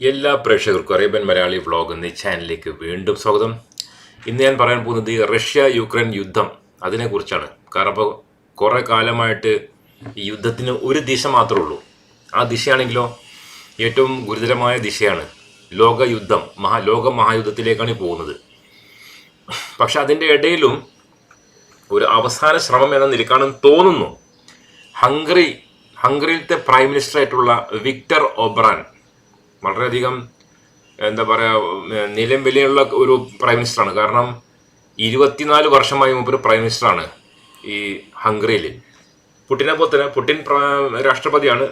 എല്ലാ പ്രേക്ഷകർക്കും Arabian Malayali vlog എന്ന ചാനലിലേക്ക് വീണ്ടും സ്വാഗതം. ഇന്ന് ഞാൻ പറയാൻ പോകുന്നത് റഷ്യ യുക്രൈൻ യുദ്ധം അതിനെക്കുറിച്ചാണ്. കാരണം ഇപ്പോൾ കുറേ കാലമായിട്ട് ഈ യുദ്ധത്തിന് ഒരു ദിശ മാത്രമേ ഉള്ളൂ. ആ ദിശയാണെങ്കിലോ ഏറ്റവും ഗുരുതരമായ ദിശയാണ് ലോകയുദ്ധം മഹാ ലോക മഹായുദ്ധത്തിലേക്കാണ് പോകുന്നത്. പക്ഷെ അതിന്റെ ഇടയിലും ഒരു അവസാന ശ്രമം എന്ന നിലക്കാണെന്ന് തോന്നുന്നു. ഹംഗറി ഹംഗറിയിലത്തെ പ്രൈം മിനിസ്റ്റർ ആയിട്ടുള്ള വിക്ടർ ഒബ്രാൻ വളരെയധികം എന്താ പറയുക നിലം വിലയുള്ള ഒരു പ്രൈം മിനിസ്റ്ററാണ് കാരണം ഇരുപത്തിനാല് വർഷമായി മുമ്പ് പ്രൈം മിനിസ്റ്ററാണ് ഈ ഹംഗറിയിൽ പുട്ടിനെ പോലെ തന്നെ പുട്ടിൻ രാഷ്ട്രപതിയാണ്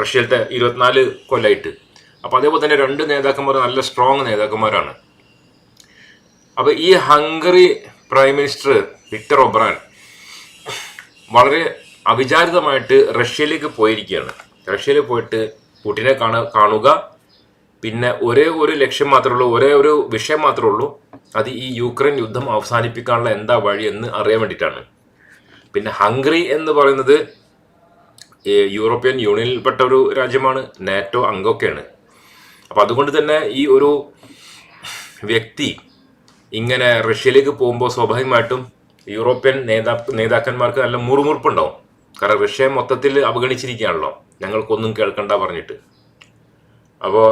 റഷ്യയിലത്തെ ഇരുപത്തിനാല് കൊല്ലമായിട്ട് അപ്പോൾ അതേപോലെ തന്നെ രണ്ട് നേതാക്കന്മാർ നല്ല സ്ട്രോങ് നേതാക്കന്മാരാണ്. അപ്പോൾ ഈ ഹംഗറി പ്രൈം മിനിസ്റ്റർ വിക്ടർ ഒബ്രാൻ വളരെ അവിചാരിതമായിട്ട് റഷ്യയിലേക്ക് പോയിരിക്കുകയാണ്. റഷ്യയിൽ പോയിട്ട് പുടിനെ കാണ കാണുക. പിന്നെ ഒരേ ഒരു ലക്ഷ്യം മാത്രമേ ഉള്ളൂ ഒരേ ഒരു വിഷയം മാത്രമേ ഉള്ളൂ. അത് ഈ യുക്രൈൻ യുദ്ധം അവസാനിപ്പിക്കാനുള്ള എന്താ വഴി എന്ന് അറിയാൻ വേണ്ടിയിട്ടാണ്. പിന്നെ ഹംഗറി എന്ന് പറയുന്നത് യൂറോപ്യൻ യൂണിയനിൽപ്പെട്ട ഒരു രാജ്യമാണ് നാറ്റോ അംഗമൊക്കെയാണ്. അപ്പോൾ അതുകൊണ്ട് തന്നെ ഈ ഒരു വ്യക്തി ഇങ്ങനെ റഷ്യയിലേക്ക് പോകുമ്പോൾ സ്വാഭാവികമായിട്ടും യൂറോപ്യൻ നേതാ നേതാക്കന്മാർക്ക് നല്ല മുറുമുറുപ്പുണ്ടാവും. കാരണം റഷ്യ മൊത്തത്തിൽ അവഗണിച്ചിരിക്കുകയാണല്ലോ. ഞങ്ങൾക്കൊന്നും കേൾക്കണ്ട പറഞ്ഞിട്ട്. അപ്പോൾ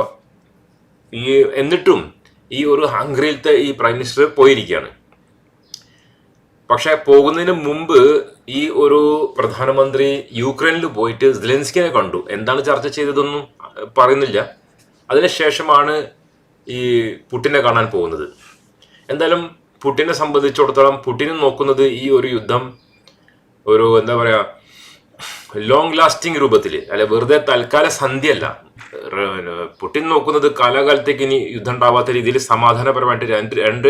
ഈ എന്നിട്ടും ഈ ഒരു ഹംഗറിയിലത്തെ ഈ പ്രൈം മിനിസ്റ്റർ പോയിരിക്കുകയാണ് പക്ഷേ പോകുന്നതിന് മുമ്പ് ഈ ഒരു പ്രധാനമന്ത്രി യുക്രൈനിൽ പോയിട്ട് സിലൻസ്കിനെ കണ്ടു. എന്താണ് ചർച്ച ചെയ്തതൊന്നും പറയുന്നില്ല. അതിനുശേഷമാണ് ഈ പുട്ടിനെ കാണാൻ പോകുന്നത്. എന്തായാലും പുട്ടിനെ സംബന്ധിച്ചിടത്തോളം പുട്ടിനെ നോക്കുന്നത് ഈ ഒരു യുദ്ധം ഒരു എന്താ പറയാ ലോങ് ലാസ്റ്റിംഗ് രൂപത്തിൽ അല്ലെ വെറുതെ തൽക്കാല സന്ധ്യയല്ല. പുടിൻ നോക്കുന്നത് കാലാകാലത്തേക്ക് ഇനി യുദ്ധം ഉണ്ടാവാത്ത രീതിയിൽ സമാധാനപരമായിട്ട് രണ്ട് രണ്ട്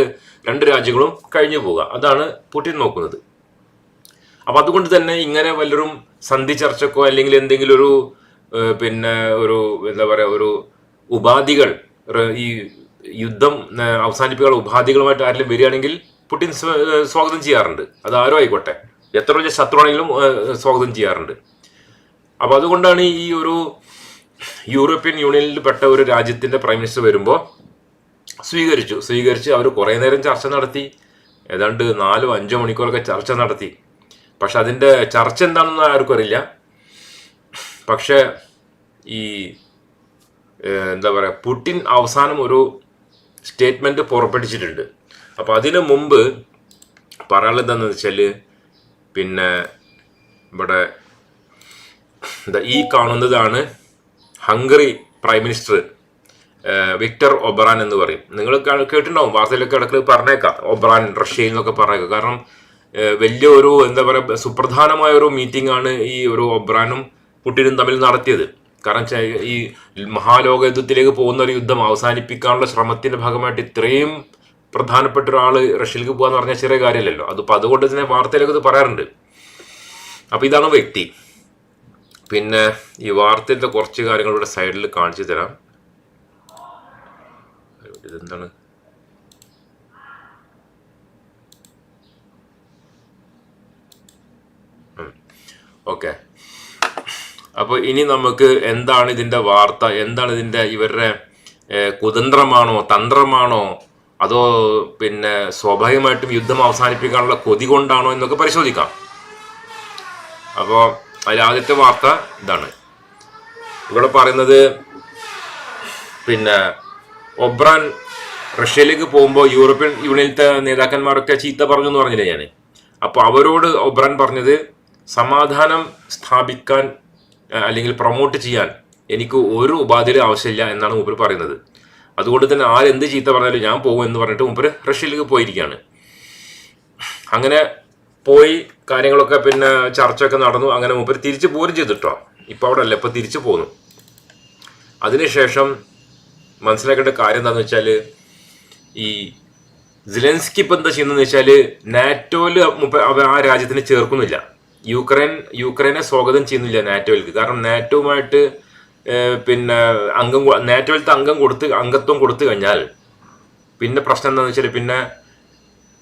രണ്ട് രാജ്യങ്ങളും കഴിഞ്ഞു പോവുക. അതാണ് പുടിൻ നോക്കുന്നത്. അപ്പൊ അതുകൊണ്ട് തന്നെ ഇങ്ങനെ വല്ലരും സന്ധി ചർച്ചക്കോ അല്ലെങ്കിൽ എന്തെങ്കിലും ഒരു പിന്നെ ഒരു എന്താ പറയുക ഒരു ഉപാധികൾ ഈ യുദ്ധം അവസാനിപ്പിക്കാനുള്ള ഉപാധികളുമായിട്ട് ആരെങ്കിലും വരികയാണെങ്കിൽ പുടിൻ സ്വാഗതം ചെയ്യാറുണ്ട്. അത് ആരോ ആയിക്കോട്ടെ. എത്ര വലിയ ശത്രുവാണെങ്കിലും സ്വാഗതം ചെയ്യാറുണ്ട്. അപ്പൊ അതുകൊണ്ടാണ് ഈ ഒരു യൂറോപ്യൻ യൂണിയനിൽ പെട്ട ഒരു രാജ്യത്തിന്റെ പ്രൈം മിനിസ്റ്റർ വരുമ്പോൾ സ്വീകരിച്ചു. സ്വീകരിച്ച് അവർ കുറേ നേരം ചർച്ച നടത്തി. ഏതാണ്ട് നാലോ അഞ്ചോ മണിക്കൂറൊക്കെ ചർച്ച നടത്തി. പക്ഷെ അതിന്റെ ചർച്ച എന്താണെന്ന് ആർക്കും അറിയില്ല. പക്ഷെ ഈ എന്താ പറയുക പുടിൻ അവസാനം ഒരു സ്റ്റേറ്റ്മെന്റ് പുറപ്പെടുവിച്ചിട്ടുണ്ട്. അപ്പോൾ അതിനു മുമ്പ് പറയാനുള്ളത് എന്താണെന്ന് വെച്ചാൽ പിന്നെ ഇവിടെ ഈ കാണുന്നതാണ് ഹംഗറി പ്രൈം മിനിസ്റ്റർ വിക്ടർ ഒബ്രാൻ എന്ന് പറയും. നിങ്ങൾ കേട്ടിട്ടുണ്ടാവും വാർത്തയിലൊക്കെ ഇടയ്ക്ക് പറഞ്ഞേക്കാം ഒബ്രാൻ റഷ്യയിൽ നിന്നൊക്കെ പറഞ്ഞേക്കാം. കാരണം വലിയ ഒരു എന്താ പറയുക സുപ്രധാനമായ ഒരു മീറ്റിംഗ് ആണ് ഈ ഒരു ഒബ്രാനും പുട്ടിനും തമ്മിൽ നടത്തിയത്. കാരണം ഈ മഹാലോക യുദ്ധത്തിലേക്ക് പോകുന്ന ഒരു യുദ്ധം അവസാനിപ്പിക്കാനുള്ള ശ്രമത്തിന്റെ ഭാഗമായിട്ട് ഇത്രയും പ്രധാനപ്പെട്ട ഒരാൾ റഷ്യയിലേക്ക് പോകാന്ന് പറഞ്ഞാൽ ചെറിയ കാര്യമല്ലല്ലോ. അതിപ്പോൾ അതുകൊണ്ട് തന്നെ വാർത്തയിലൊക്കെ ഇത് പറയാറുണ്ട്. അപ്പൊ ഇതാണ് വ്യക്തി. പിന്നെ ഈ വാർത്തയിലത്തെ കുറച്ച് കാര്യങ്ങൾ ഇവിടെ സൈഡിൽ കാണിച്ചു തരാം. ഇതെന്താണ്? ഓക്കെ. അപ്പോൾ ഇനി നമുക്ക് എന്താണ് ഇതിന്റെ വാർത്ത? എന്താണ് ഇതിന്റെ ഇവരുടെ കുതന്ത്രമാണോ തന്ത്രമാണോ? അതോ പിന്നെ സ്വാഭാവികമായിട്ടും യുദ്ധം അവസാനിപ്പിക്കാനുള്ള കൊതി കൊണ്ടാണോ എന്നൊക്കെ പരിശോധിക്കാം. അപ്പോൾ അതിൽ ആദ്യത്തെ വാർത്ത ഇതാണ്. ഇവിടെ പറയുന്നത് പിന്നെ ഒബ്രാൻ റഷ്യയിലേക്ക് പോകുമ്പോൾ യൂറോപ്യൻ യൂണിയനിലത്തെ നേതാക്കന്മാരൊക്കെ ചീത്ത പറഞ്ഞു എന്ന് പറഞ്ഞില്ലേ ഞാൻ അപ്പോൾ അവരോട് ഒബ്രാൻ പറഞ്ഞത് സമാധാനം സ്ഥാപിക്കാൻ അല്ലെങ്കിൽ പ്രൊമോട്ട് ചെയ്യാൻ എനിക്ക് ഒരു ഉപാധിയിലും ആവശ്യമില്ല എന്നാണ് മൂപ്പർ പറയുന്നത്. അതുകൊണ്ട് തന്നെ ആരെന്ത് ചീത്ത പറഞ്ഞാലും ഞാൻ പോകും എന്ന് പറഞ്ഞിട്ട് മൂപ്പർ റഷ്യയിലേക്ക് പോയിരിക്കുകയാണ്. അങ്ങനെ പോയി കാര്യങ്ങളൊക്കെ പിന്നെ ചർച്ചയൊക്കെ നടന്നു. അങ്ങനെ മൂപ്പർ തിരിച്ചു പോരും ചെയ്തിട്ടോ. ഇപ്പം അവിടെ അല്ല ഇപ്പം തിരിച്ചു പോന്നു. അതിനുശേഷം മനസ്സിലാക്കേണ്ട കാര്യം എന്താണെന്ന് വെച്ചാൽ ഈ സിലൻസ്കി ഇപ്പം എന്താ ചെയ്യുന്നതെന്ന് വെച്ചാൽ അവ ആ രാജ്യത്തിന് ചേർക്കുന്നില്ല. യുക്രൈൻ യുക്രൈനെ സ്വാഗതം ചെയ്യുന്നില്ല നാറ്റോയിലേക്ക് കാരണം നാറ്റോവുമായിട്ട് പിന്നെ അംഗം നാറ്റോയിലത്തെ അംഗം കൊടുത്ത് അംഗത്വം കൊടുത്തു കഴിഞ്ഞാൽ പിന്നെ പ്രശ്നം എന്താണെന്ന് വെച്ചാൽ പിന്നെ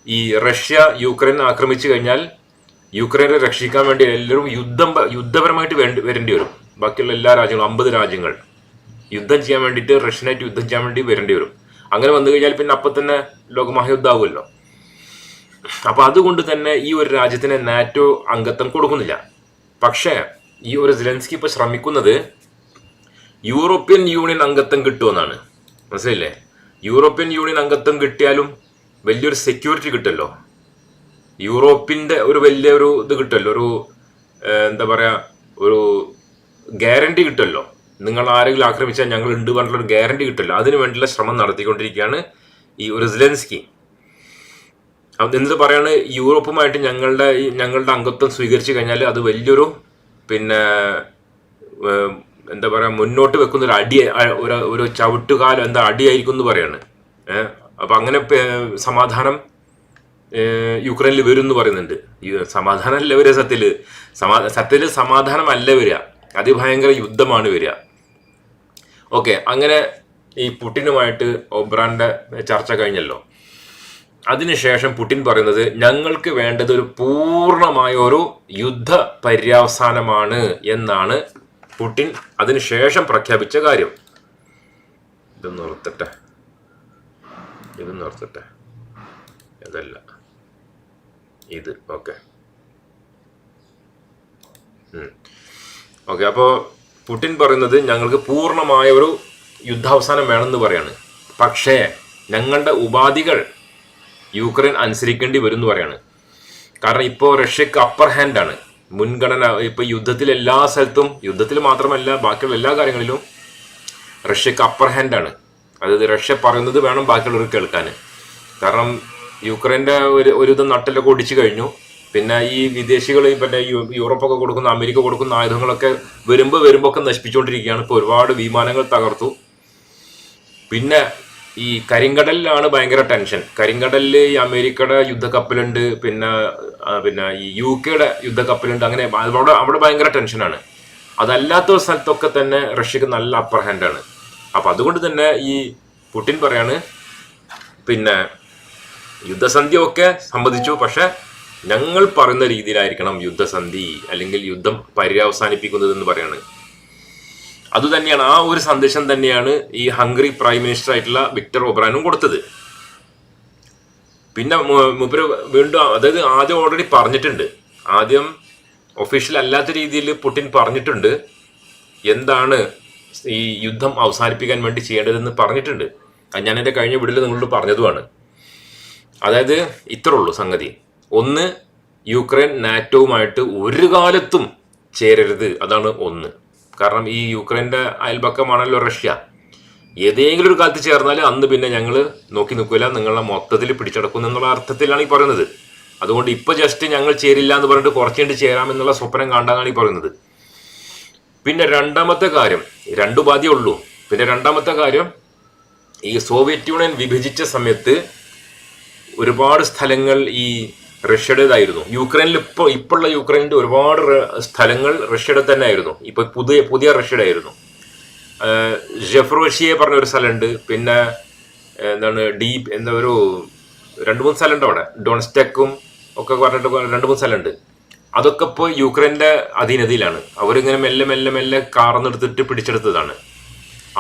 ഈ റഷ്യ യുക്രൈൻ ആക്രമിച്ചു കഴിഞ്ഞാൽ യുക്രൈനെ രക്ഷിക്കാൻ വേണ്ടി എല്ലാവരും യുദ്ധം യുദ്ധപരമായിട്ട് വേണ്ടി വരേണ്ടി വരും. ബാക്കിയുള്ള എല്ലാ രാജ്യങ്ങളും അമ്പത് രാജ്യങ്ങൾ യുദ്ധം ചെയ്യാൻ വേണ്ടിയിട്ട് റഷ്യനായിട്ട് യുദ്ധം ചെയ്യാൻ വേണ്ടി വരേണ്ടി വരും. അങ്ങനെ വന്നു കഴിഞ്ഞാൽ പിന്നെ അപ്പം തന്നെ ലോകമഹായുദ്ധമാവുമല്ലോ അപ്പോൾ അതുകൊണ്ട് തന്നെ ഈ ഒരു രാജ്യത്തിന് നാറ്റോ അംഗത്വം കൊടുക്കുന്നില്ല. പക്ഷേ ഈ ഒരു സിലൻസ്കി ഇപ്പോൾ ശ്രമിക്കുന്നത് യൂറോപ്യൻ യൂണിയൻ അംഗത്വം കിട്ടുമെന്നാണ്. മനസ്സിലില്ലേ യൂറോപ്യൻ യൂണിയൻ അംഗത്വം കിട്ടിയാലും വലിയൊരു സെക്യൂരിറ്റി കിട്ടുമല്ലോ യൂറോപ്പിന്റെ ഒരു വലിയൊരു ഇത് കിട്ടുമല്ലോ ഒരു എന്താ പറയുക ഒരു ഗ്യാരണ്ടി കിട്ടുമല്ലോ നിങ്ങൾ ആരെങ്കിലും ആക്രമിച്ചാൽ ഞങ്ങൾ ഉണ്ട് പറഞ്ഞിട്ടുള്ള ഒരു ഗ്യാരണ്ടി കിട്ടുമല്ലോ അതിനു വേണ്ടിയുള്ള ശ്രമം നടത്തിക്കൊണ്ടിരിക്കുകയാണ് ഈ ഒരു സിലൻസ്കി അത് എന്നിട്ട് പറയാണ്? യൂറോപ്പുമായിട്ട് ഞങ്ങളുടെ ഞങ്ങളുടെ അംഗത്വം സ്വീകരിച്ചു കഴിഞ്ഞാൽ അത് വലിയൊരു പിന്നെ എന്താ പറയുക മുന്നോട്ട് വെക്കുന്ന ഒരു അടി ഒരു ഒരു ചവിട്ടുകാലം എന്താ അടിയായിരിക്കും എന്ന് പറയാണ്. അപ്പൊ അങ്ങനെ സമാധാനം യുക്രൈനിൽ വരും എന്ന് പറയുന്നുണ്ട്. സമാധാനം അല്ല വരിക സത്യത്തിൽ സമാ സത്യത്തിൽ സമാധാനം അല്ല വരിക. അതിഭയങ്കര യുദ്ധമാണ് വരിക. ഓക്കെ അങ്ങനെ ഈ പുട്ടിനുമായിട്ട് ഒബ്രാന്റെ ചർച്ച കഴിഞ്ഞല്ലോ. അതിനുശേഷം പുടിൻ പറയുന്നത് ഞങ്ങൾക്ക് വേണ്ടത് ഒരു പൂർണമായ ഒരു യുദ്ധ പര്യവസാനമാണ് എന്നാണ് പുടിൻ അതിനുശേഷം പ്രഖ്യാപിച്ച കാര്യം. ഇതൊന്ന് നിർത്തട്ടെ ഇത് നിർത്തട്ടെ. ഇതല്ല. ഇത്. ഓക്കെ. ഓക്കെ അപ്പോൾ പുട്ടിൻ പറയുന്നത് ഞങ്ങൾക്ക് പൂർണമായ ഒരു യുദ്ധാവസാനം വേണമെന്ന് പറയാണ്. പക്ഷേ ഞങ്ങളുടെ ഉപാധികൾ യുക്രൈൻ അനുസരിക്കേണ്ടി വരും എന്ന് പറയാണ്. കാരണം ഇപ്പോൾ റഷ്യക്ക് അപ്പർ ഹാൻഡാണ് മുൻഗണന ഇപ്പോൾ യുദ്ധത്തിൽ എല്ലാ സ്ഥലത്തും യുദ്ധത്തിൽ മാത്രമല്ല ബാക്കിയുള്ള എല്ലാ കാര്യങ്ങളിലും റഷ്യക്ക് അപ്പർ ഹാൻഡാണ് അതായത് റഷ്യ പറയുന്നത് വേണം ബാക്കിയുള്ളവർ കേൾക്കാൻ. കാരണം യുക്രൈന്റെ ഒരു ഒരു നട്ടിലൊക്കെ ഒടിച്ചു കഴിഞ്ഞു. പിന്നെ ഈ വിദേശികൾ പിന്നെ യൂറോപ്പൊക്കെ കൊടുക്കുന്ന അമേരിക്ക കൊടുക്കുന്ന ആയുധങ്ങളൊക്കെ വരുമ്പോൾ വരുമ്പോൾ ഒക്കെ നശിപ്പിച്ചുകൊണ്ടിരിക്കുകയാണ്. ഇപ്പോൾ ഒരുപാട് വിമാനങ്ങൾ തകർത്തു. പിന്നെ ഈ കരിങ്കടലിലാണ് ഭയങ്കര ടെൻഷൻ. കരിങ്കടലിൽ ഈ അമേരിക്കയുടെ യുദ്ധക്കപ്പലുണ്ട് പിന്നെ പിന്നെ ഈ യു കെയുടെ യുദ്ധക്കപ്പലുണ്ട് അങ്ങനെ അവിടെ അവിടെ ഭയങ്കര ടെൻഷനാണ്. അതല്ലാത്ത സ്ഥലത്തൊക്കെ തന്നെ റഷ്യക്ക് നല്ല അപ്പർ ഹാൻഡാണ് അപ്പം അതുകൊണ്ട് തന്നെ ഈ പുടിൻ പറയാണ് പിന്നെ യുദ്ധസന്ധി ഒക്കെ സംബന്ധിച്ചു പക്ഷെ ഞങ്ങൾ പറയുന്ന രീതിയിലായിരിക്കണം യുദ്ധസന്ധി അല്ലെങ്കിൽ യുദ്ധം പര്യവസാനിപ്പിക്കുന്നത് എന്ന് പറയാണ്. അതുതന്നെയാണ് ആ ഒരു സന്ദേശം തന്നെയാണ് ഈ ഹംഗറി പ്രൈം മിനിസ്റ്റർ ആയിട്ടുള്ള വിക്ടർ ഒബ്രാനും കൊടുത്തത്. പിന്നെ മുപ്പര് വീണ്ടും അതായത് ആദ്യം ഓൾറെഡി പറഞ്ഞിട്ടുണ്ട്. ആദ്യം ഒഫീഷ്യൽ അല്ലാത്ത രീതിയിൽ പുടിൻ പറഞ്ഞിട്ടുണ്ട്. എന്താണ് ഈ യുദ്ധം അവസാനിപ്പിക്കാൻ വേണ്ടി ചെയ്യേണ്ടതെന്ന് പറഞ്ഞിട്ടുണ്ട്. അത് ഞാൻ എന്റെ കഴിഞ്ഞ വീട്ടിൽ നിങ്ങളോട് പറഞ്ഞതുമാണ്. അതായത് ഇത്രേ ഉള്ളൂ സംഗതി. ഒന്ന് യുക്രൈൻ നാറ്റോവുമായിട്ട് ഒരു കാലത്തും ചേരരുത്. അതാണ് ഒന്ന്. കാരണം ഈ യുക്രൈന്റെ അയൽപക്കമാണല്ലോ റഷ്യ. ഏതെങ്കിലും ഒരു കാലത്ത് ചേർന്നാൽ അന്ന് പിന്നെ ഞങ്ങൾ നോക്കി നിൽക്കില്ല നിങ്ങളെ മൊത്തത്തിൽ പിടിച്ചടക്കും എന്നുള്ള അർത്ഥത്തിലാണ് ഈ പറയുന്നത്. അതുകൊണ്ട് ഇപ്പോൾ ജസ്റ്റ് ഞങ്ങൾ ചേരില്ല എന്ന് പറഞ്ഞിട്ട് കുറച്ചുകൊണ്ട് ചേരാമെന്നുള്ള സ്വപ്നം കണ്ടാണ് ഈ പറയുന്നത്. പിന്നെ രണ്ടാമത്തെ കാര്യം രണ്ടു ഉപാധിയേ ഉള്ളൂ. പിന്നെ രണ്ടാമത്തെ കാര്യം ഈ സോവിയറ്റ് യൂണിയൻ വിഭജിച്ച സമയത്ത് ഒരുപാട് സ്ഥലങ്ങൾ ഈ റഷ്യയുടേതായിരുന്നു. യുക്രൈനിൽ ഇപ്പോൾ ഇപ്പോഴുള്ള യുക്രൈനിന്റെ ഒരുപാട് സ്ഥലങ്ങൾ റഷ്യയുടെ തന്നെ ആയിരുന്നു ഇപ്പോൾ പുതിയ പുതിയ റഷ്യയുടെ ആയിരുന്നു ജെഫ്രോഷിയെ പറഞ്ഞ ഒരു സ്ഥലമുണ്ട്. പിന്നെ എന്താണ് ഡീപ് എന്താ ഒരു രണ്ട് മൂന്ന് സ്ഥലമുണ്ട് അവിടെ. ഡോൺസ്റ്റെക്കും ഒക്കെ പറഞ്ഞിട്ട് രണ്ട് മൂന്ന് സ്ഥലമുണ്ട്. അതൊക്കെ ഇപ്പോൾ യുക്രൈന്റെ അധീനതയിലാണ്. അവരിങ്ങനെ മെല്ലെ മെല്ലെ മെല്ലെ കാർന്നെടുത്തിട്ട് പിടിച്ചെടുത്തതാണ്.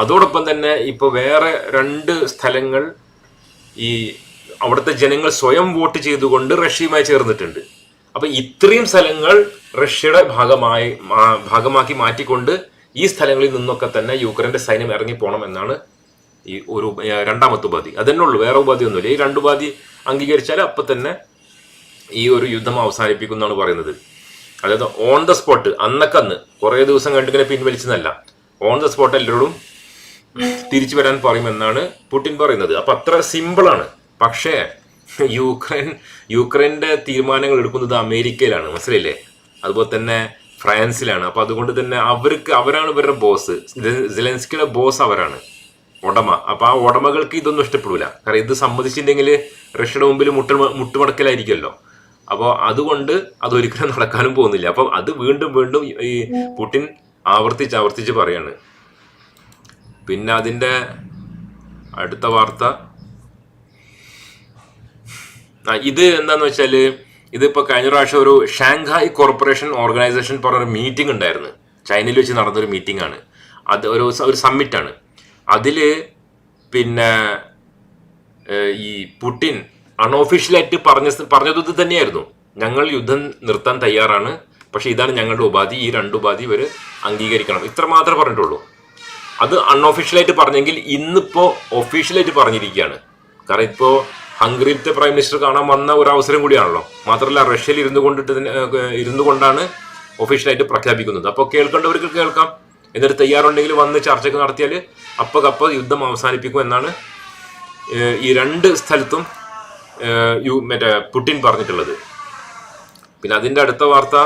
അതോടൊപ്പം തന്നെ ഇപ്പോൾ വേറെ രണ്ട് സ്ഥലങ്ങൾ ഈ അവിടുത്തെ ജനങ്ങൾ സ്വയം വോട്ട് ചെയ്തുകൊണ്ട് റഷ്യയുമായി ചേർന്നിട്ടുണ്ട്. അപ്പോൾ ഇത്രയും സ്ഥലങ്ങൾ റഷ്യയുടെ ഭാഗമായി ഭാഗമാക്കി മാറ്റിക്കൊണ്ട് ഈ സ്ഥലങ്ങളിൽ നിന്നൊക്കെ തന്നെ യുക്രൈന്റെ സൈന്യം ഇറങ്ങി പോകണം എന്നാണ് ഈ ഒരു രണ്ടാമത്തെ ഉപാധി. അതന്നെ ഉള്ളൂ വേറെ ഉപാധി ഒന്നുമില്ല ഈ രണ്ട് ഉപാധി അംഗീകരിച്ചാൽ അപ്പം തന്നെ ഈ ഒരു യുദ്ധം അവസാനിപ്പിക്കുന്നതാണ് പറയുന്നത്. അതായത് ഓൺ ദ സ്പോട്ട് അന്നക്കന്ന് കുറേ ദിവസം കണ്ടിങ്ങനെ പിൻവലിച്ചെന്നല്ല. ഓൺ ദ സ്പോട്ട് എല്ലാവരോടും തിരിച്ചു വരാൻ പറയുമെന്നാണ് പുടിൻ പറയുന്നത്. അപ്പൊ അത്ര സിമ്പിളാണ് പക്ഷേ യുക്രൈൻ യുക്രൈന്റെ തീരുമാനങ്ങൾ എടുക്കുന്നത് അമേരിക്കയിലാണ്. മനസ്സിലായില്ലേ? അതുപോലെ തന്നെ ഫ്രാൻസിലാണ്. അപ്പൊ അതുകൊണ്ട് തന്നെ അവർക്ക് അവരാണ് ഇവരുടെ ബോസ് ജെലൻസ്കിയുടെ ബോസ് അവരാണ്. ഉടമ. അപ്പൊ ആ ഉടമകൾക്ക് ഇതൊന്നും ഇഷ്ടപ്പെടില്ല കാരണം ഇത് സമ്മതിച്ചിട്ടുണ്ടെങ്കിൽ റഷ്യയുടെ മുമ്പിൽ മുട്ട മുട്ടുമടക്കലായിരിക്കുമല്ലോ. അപ്പോൾ അതുകൊണ്ട് അതൊരിക്കലും നടക്കാനും പോകുന്നില്ല. അപ്പം അത് വീണ്ടും വീണ്ടും ഈ പുട്ടിൻ ആവർത്തിച്ച് ആവർത്തിച്ച് പറയാണ്. പിന്നെ അതിന്റെ അടുത്ത വാർത്ത. ഇത് എന്താന്ന് വെച്ചാൽ ഇതിപ്പോൾ കഴിഞ്ഞ പ്രാവശ്യം ഒരു ഷാങ്ഹായ് കോർപ്പറേഷൻ ഓർഗനൈസേഷൻ പറഞ്ഞൊരു മീറ്റിംഗ് ഉണ്ടായിരുന്നു. ചൈനയിൽ വെച്ച് നടന്നൊരു മീറ്റിംഗ് ആണ് അത് ഒരു ഒരു സമ്മിറ്റാണ്. അതിൽ പിന്നെ ഈ പുടിൻ അൺഒഫീഷ്യലായിട്ട് പറഞ്ഞ പറഞ്ഞത് ഇത് തന്നെയായിരുന്നു. ഞങ്ങൾ യുദ്ധം നിർത്താൻ തയ്യാറാണ്. പക്ഷേ ഇതാണ് ഞങ്ങളുടെ ഉപാധി. ഈ രണ്ട് ഉപാധി ഇവർ അംഗീകരിക്കണം. ഇത്ര മാത്രമേ പറഞ്ഞിട്ടുള്ളൂ. അത് അൺഓഫീഷ്യലായിട്ട് പറഞ്ഞെങ്കിൽ ഇന്നിപ്പോൾ ഒഫീഷ്യലായിട്ട് പറഞ്ഞിരിക്കുകയാണ്. കാരണം ഇപ്പോൾ ഹംഗറിയിലത്തെ പ്രൈം മിനിസ്റ്റർ കാണാൻ വന്ന ഒരു അവസരം കൂടിയാണല്ലോ. മാത്രമല്ല റഷ്യയിൽ ഇരുന്നു കൊണ്ടിട്ട് ഇരുന്നു കൊണ്ടാണ് ഒഫീഷ്യലായിട്ട് പ്രഖ്യാപിക്കുന്നത്. അപ്പോൾ കേൾക്കേണ്ടവർക്ക് കേൾക്കാം. എന്നിട്ട് തയ്യാറുണ്ടെങ്കിൽ വന്ന് ചർച്ചയൊക്കെ നടത്തിയാൽ അപ്പോൾ കപ്പ യുദ്ധം അവസാനിപ്പിക്കും എന്നാണ് ഈ രണ്ട് സ്ഥലത്തും യു- മറ്റേ പുടിൻ പറഞ്ഞിട്ടുള്ളത്. പിന്നെ അതിന്റെ അടുത്ത വാർത്ത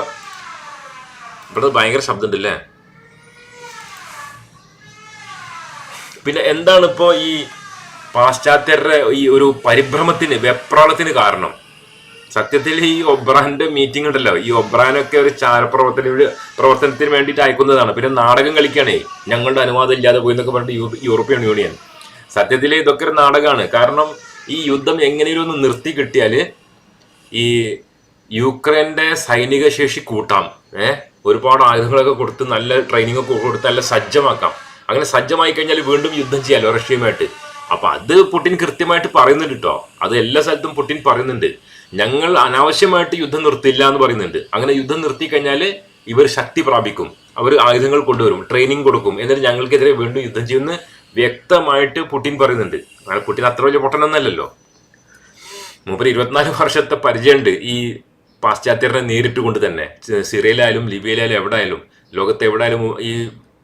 ഇവിടെ ഭയങ്കര ശബ്ദമുണ്ടല്ലേ? പിന്നെ എന്താണ് ഇപ്പോ ഈ പാശ്ചാത്യരുടെ ഈ ഒരു പരിഭ്രമത്തിന് വെപ്രാളത്തിന് കാരണം? സത്യത്തിൽ ഈ ഒബ്രാന്റെ മീറ്റിംഗ് ഉണ്ടല്ലോ. ഈ ഒബ്രാനൊക്കെ ഒരു ചാരപ്രവർത്തന പ്രവർത്തനത്തിന് വേണ്ടിയിട്ട് അയക്കുന്നതാണ്. പിന്നെ നാടകം കളിക്കുകയാണേ. ഞങ്ങളുടെ അനുവാദം ഇല്ലാതെ പോയി എന്നൊക്കെ പറഞ്ഞിട്ട് യൂറോപ്യൻ യൂണിയൻ. സത്യത്തിൽ ഇതൊക്കെ ഒരു നാടകമാണ്. കാരണം ഈ യുദ്ധം എങ്ങനെയും ഒന്ന് നിർത്തി കിട്ടിയാൽ ഈ യുക്രൈന്റെ സൈനിക ശേഷി കൂട്ടാം. ഏഹ് ഒരുപാട് ആയുധങ്ങളൊക്കെ കൊടുത്ത് നല്ല ട്രെയിനിങ് ഒക്കെ കൊടുത്ത് നല്ല സജ്ജമാക്കാം. അങ്ങനെ സജ്ജമായി കഴിഞ്ഞാൽ വീണ്ടും യുദ്ധം ചെയ്യാലോ റഷ്യയുമായിട്ട്. അപ്പൊ അത് പുട്ടിൻ കൃത്യമായിട്ട് പറയുന്നുണ്ട് കേട്ടോ അത് എല്ലാ സ്ഥലത്തും പുട്ടിൻ പറയുന്നുണ്ട്. ഞങ്ങൾ അനാവശ്യമായിട്ട് യുദ്ധം നിർത്തില്ല എന്ന് പറയുന്നുണ്ട്. അങ്ങനെ യുദ്ധം നിർത്തി കഴിഞ്ഞാൽ ഇവർ ശക്തി പ്രാപിക്കും. അവർ ആയുധങ്ങൾ കൊണ്ടുവരും ട്രെയിനിങ് കൊടുക്കും. എന്നിട്ട് ഞങ്ങൾക്കെതിരെ വീണ്ടും യുദ്ധം ചെയ്യുമെന്ന് വ്യക്തമായിട്ട് പുടിൻ പറയുന്നുണ്ട്. കാരണം പുടിൻ അത്ര വലിയ പൊട്ടനൊന്നല്ലല്ലോ. മൂപ്പര് ഇരുപത്തിനാല് വർഷത്തെ പരിചയമുണ്ട് ഈ പാശ്ചാത്യരെ നേരിട്ട് കൊണ്ട് തന്നെ സിറിയയിലായാലും ലിബിയയിലായാലും എവിടെ ആയാലും ലോകത്ത് എവിടെ ആയാലും ഈ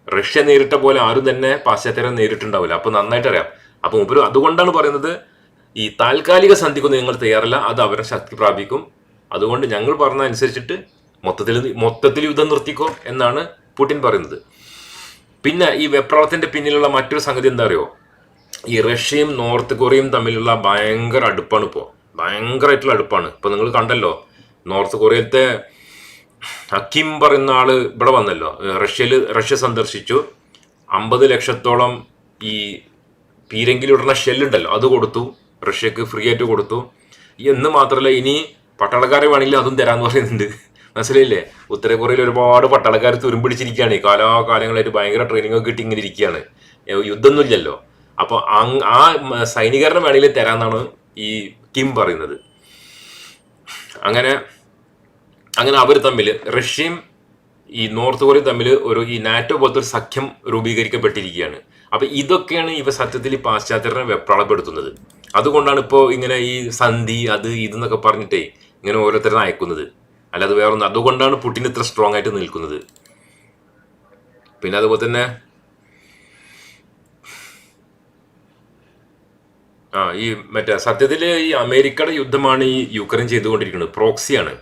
റഷ്യ നേരിട്ട പോലെ ആരും തന്നെ പാശ്ചാത്യരെ നേരിട്ടുണ്ടാവില്ല. അപ്പൊ നന്നായിട്ട് അറിയാം. അപ്പൊ മൂപ്പര് അതുകൊണ്ടാണ് പറയുന്നത് ഈ താൽക്കാലിക സന്ധിക്കൊന്നും നിങ്ങൾ തയ്യാറല്ല അത് അവരെ ശക്തി പ്രാപിക്കും. അതുകൊണ്ട് ഞങ്ങൾ പറഞ്ഞ അനുസരിച്ചിട്ട് മൊത്തത്തിൽ മൊത്തത്തിൽ യുദ്ധം നിർത്തിക്കോ എന്നാണ് പുടിൻ പറയുന്നത്. പിന്നെ ഈ വെപ്രളത്തിന്റെ പിന്നിലുള്ള മറ്റൊരു സംഗതി എന്താ അറിയോ ഈ റഷ്യയും നോർത്ത് കൊറിയയും തമ്മിലുള്ള ഭയങ്കര അടുപ്പാണ് ഇപ്പോൾ ഭയങ്കരമായിട്ടുള്ള അടുപ്പാണ്. ഇപ്പൊ നിങ്ങൾ കണ്ടല്ലോ നോർത്ത് കൊറിയത്തെ ഹക്കിം പറയുന്ന ആൾ ഇവിടെ വന്നല്ലോ. റഷ്യയിൽ റഷ്യ സന്ദർശിച്ചു. അമ്പത് ലക്ഷത്തോളം ഈ പീരങ്കിലിടുന്ന ഷെല്ലുണ്ടല്ലോ അത് കൊടുത്തു. റഷ്യക്ക് ഫ്രീ ആയിട്ട് കൊടുത്തു. എന്ന് മാത്രമല്ല ഇനി പട്ടാളക്കാരെ വേണമെങ്കിൽ അതും തരാന്ന് പറയുന്നുണ്ട്. മനസ്സിലായില്ലേ? ഉത്തര കൊറിയയിൽ ഒരുപാട് പട്ടാളക്കാർ തുരുമ്പിടിച്ചിരിക്കുകയാണ് കാലാകാലങ്ങളായിട്ട് ഭയങ്കര ട്രെയിനിങ് ഒക്കെ കിട്ടി ഇങ്ങനെ ഇരിക്കുകയാണ്. യുദ്ധമൊന്നുമില്ലല്ലോ. അപ്പോൾ ആ സൈനികരുടെ വേണമെങ്കിൽ തരാന്നാണ് ഈ കിം പറയുന്നത്. അങ്ങനെ അങ്ങനെ അവർ തമ്മിൽ റഷ്യയും ഈ നോർത്ത് കൊറിയ തമ്മിൽ ഒരു ഈ നാറ്റോ പോലത്തെ ഒരു സഖ്യം രൂപീകരിക്കപ്പെട്ടിരിക്കുകയാണ്. അപ്പൊ ഇതൊക്കെയാണ് ഇവ സത്യത്തിൽ ഈ പാശ്ചാത്യരെ വെപ്രാളപ്പെടുത്തുന്നത്. അതുകൊണ്ടാണ് ഇപ്പോൾ ഇങ്ങനെ ഈ സന്ധി അത് ഇതെന്നൊക്കെ പറഞ്ഞിട്ടേ ഇങ്ങനെ ഓരോരുത്തരെ അയക്കുന്നത് അല്ലാതെ വേറൊന്നും അതുകൊണ്ടാണ് പുടിൻ ഇത്ര സ്ട്രോങ് ആയിട്ട് നിൽക്കുന്നത്. പിന്നെ അതുപോലെ തന്നെ ആ ഈ മറ്റേ സത്യത്തിൽ ഈ അമേരിക്കയുടെ യുദ്ധമാണ് ഈ യുക്രൈൻ ചെയ്തുകൊണ്ടിരിക്കുന്നത്. പ്രോക്സിയാണ്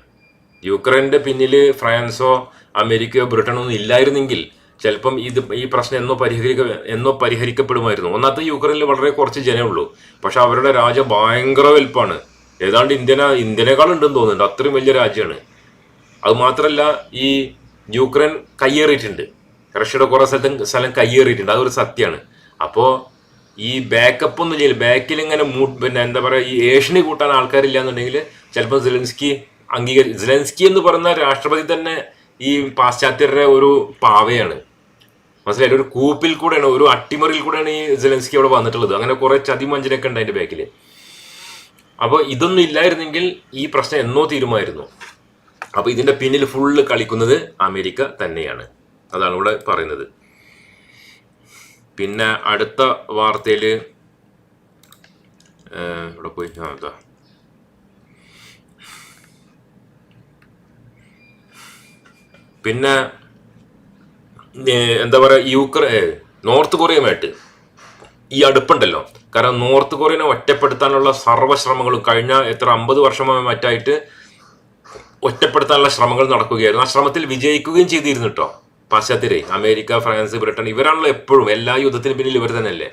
യുക്രൈന്റെ പിന്നിൽ ഫ്രാൻസോ അമേരിക്കയോ ബ്രിട്ടനോ ഒന്നും ഇല്ലായിരുന്നെങ്കിൽ ചിലപ്പം ഇത് ഈ പ്രശ്നം എന്നോ പരിഹരിക്ക എന്നോ പരിഹരിക്കപ്പെടുമായിരുന്നു. ഒന്നാമത്തെ യുക്രൈനിൽ വളരെ കുറച്ച് ജനമേ ഉള്ളൂ. പക്ഷെ അവരുടെ രാജ്യം ഭയങ്കര വലുപ്പമാണ് ഏതാണ്ട് ഇന്ത്യനെ ഇന്ത്യനേക്കാളുണ്ടെന്ന് തോന്നുന്നുണ്ട്. അത്രയും വലിയ രാജ്യമാണ്. അത് മാത്രമല്ല ഈ യുക്രൈൻ കയ്യേറിയിട്ടുണ്ട്. റഷ്യയുടെ കുറേ സ്ഥലത്ത് സ്ഥലം കയ്യേറിയിട്ടുണ്ട്. അതൊരു സത്യമാണ് അപ്പോൾ ഈ ബാക്കപ്പ് ഒന്നും ചെയ്യില്ല. ബാക്കിൽ ഇങ്ങനെ മൂ പിന്നെ എന്താ പറയുക ഈ ഏഷ്യനി കൂട്ടാൻ ആൾക്കാരില്ല എന്നുണ്ടെങ്കിൽ ചിലപ്പോൾ സിലൻസ്കി അംഗീകരി സിലൻസ്കി എന്ന് പറയുന്ന രാഷ്ട്രപതി തന്നെ ഈ പാശ്ചാത്യരുടെ ഒരു പാവയാണ്. മനസ്സിലായി? ഒരു കൂപ്പിൽ കൂടെയാണ് ഒരു അട്ടിമറിയിൽ കൂടെയാണ് ഈ സിലൻസ്കി അവിടെ വന്നിട്ടുള്ളത്. അങ്ങനെ കുറെ ചതിമഞ്ചനൊക്കെ ഉണ്ട് അതിന്റെ ബാക്കിൽ അപ്പോൾ ഇതൊന്നും ഇല്ലായിരുന്നെങ്കിൽ ഈ പ്രശ്നം എന്നോ തീരുമായിരുന്നു. അപ്പൊ ഇതിന്റെ പിന്നിൽ ഫുള്ള് കളിക്കുന്നത് അമേരിക്ക തന്നെയാണ്. അതാണ് ഇവിടെ പറയുന്നത്. പിന്നെ അടുത്ത വാർത്തയിൽ ഏഹ്, ഇവിടെ പോയി ആ പിന്നെ എന്താ പറയുക യുക്രൈൻ നോർത്ത് കൊറിയയുമായിട്ട് ഈ അടുപ്പുണ്ടല്ലോ. കാരണം നോർത്ത് കൊറിയനെ ഒറ്റപ്പെടുത്താനുള്ള സർവശ്രമങ്ങളും കഴിഞ്ഞ എത്ര അമ്പത് വർഷമായി മറ്റായിട്ട് ഒറ്റപ്പെടുത്താനുള്ള ശ്രമങ്ങൾ നടക്കുകയായിരുന്നു. ആ ശ്രമത്തിൽ വിജയിക്കുകയും ചെയ്തിരുന്നു കേട്ടോ പാശ്ചാത്യരെ അമേരിക്ക ഫ്രാൻസ് ബ്രിട്ടൻ ഇവരാണല്ലോ എപ്പോഴും എല്ലാ യുദ്ധത്തിന് പിന്നിൽ ഇവർ തന്നെയല്ലേ?